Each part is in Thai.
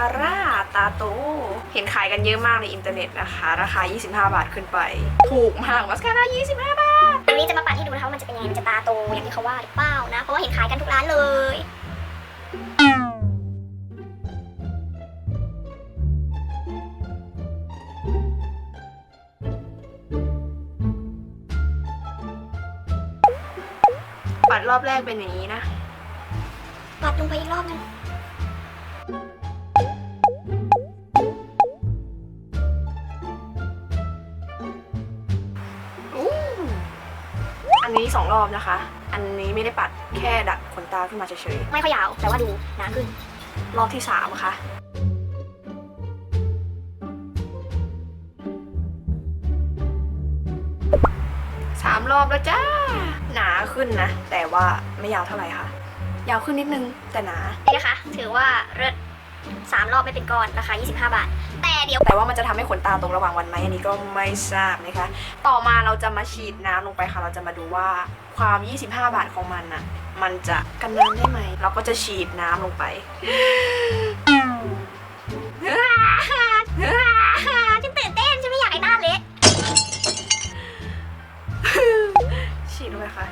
าร่าตาโต เห็นขายกันเยอะมากในอินเทอร์เน็ตนะคะ ราคา 25 บาทขึ้นไป ถูกมากมาสคาร่า 25 บาท อันนี้จะมาปัดให้ดูนะคะว่ามันจะเป็นยังไง มันจะตาโตอย่างที่เขาว่าหรือเปล่านะ เพราะว่าเห็นขายกันทุกร้านเลยปัดรอบแรกเป็นอย่างนี้นะ ปัดลงไปอีกรอบหนึง อันนี้สองรอบนะคะ อันนี้ไม่ได้ปัดแค่ดัดขนตาขึ้นมาเฉยไม่ค่อยยาว แต่ว่าดูหนาขึ้น ๆ รอบที่สามค่ะ สามรอบแล้วจ้า หนาขึ้นนะ แต่ว่าไม่ยาวเท่าไหร่ค่ะ ยาวขึ้นนิดนึงแต่หนา นี่นะคะ ถือว่าเลิศ สามรอบไม่เป็นก้อน ราคา 25 บาท แต่เดี๋ยวแต่ว่ามันจะทำให้ขนตาตรงระหว่างวันไหมอันนี้ก็ไม่ทราบนะคะ ต่อมาเราจะมาฉีดน้ำลงไปค่ะ เราจะมาดูว่าความ 25 บาทของมันน่ะมันจะกันน้ำได้ไหม เราก็จะฉีดน้ำลงไปฉันตื่นเต้นฉันไม่อยากไอ้หน้าเละฉีดลงไปค่ะ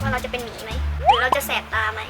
ว่าเราจะเป็นหมีไหมหรือเราจะแสบตาไหม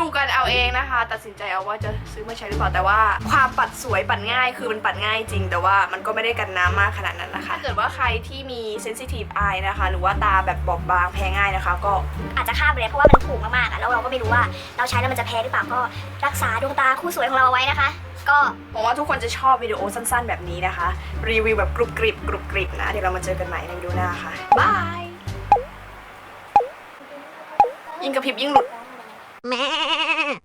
ดูกันเอาเองนะคะ ตัดสินใจเอาว่าจะซื้อมาใช้หรือเปล่าแต่ว่า ความปัดสวยปัดง่ายคือมันปัดง่ายจริง แต่ว่ามันก็ไม่ได้กันน้ำมากขนาดนั้นนะคะถ้าเกิดว่าใครที่มี sensitive eye นะคะ หรือว่าตาแบบบอบบางแพ้ง่ายนะคะ ก็อาจจะข้ามไปเลยเพราะว่ามันถูกมากๆอะแล้วเราก็ไม่รู้ว่าเราใช้แล้วมันจะแพ้หรือเปล่าก็รักษาดวงตาคู่สวยของเราเอาไว้นะคะ ก็หวังว่าทุกคนจะชอบวิดีโอสั้น ๆ แบบนี้นะคะ รีวิวแบบกรุบกริบกรุบกริบนะเดี๋ยวเรามาเจอกันใหม่ในวิดีโอหน้าค่ะบายยิ่งกระพริบยิ่งหลุด Meh.